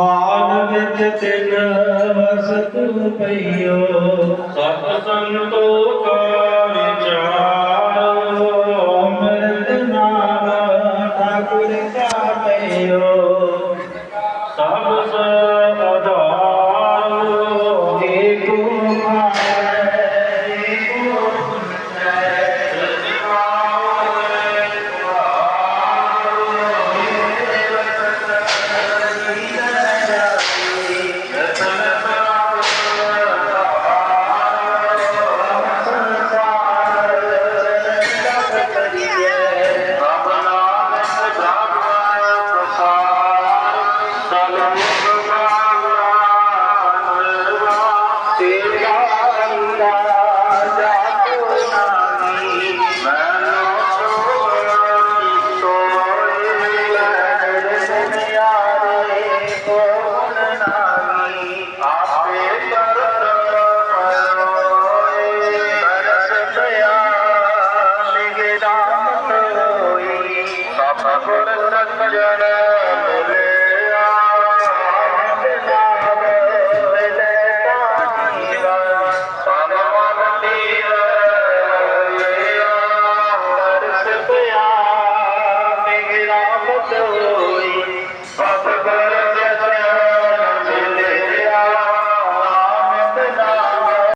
ਕਾਲ ਵਿੱਚ ਤਿਨ ਵਸਤੂ ਪਈਓ। ਸਤ ਸੰਤੋਖਾ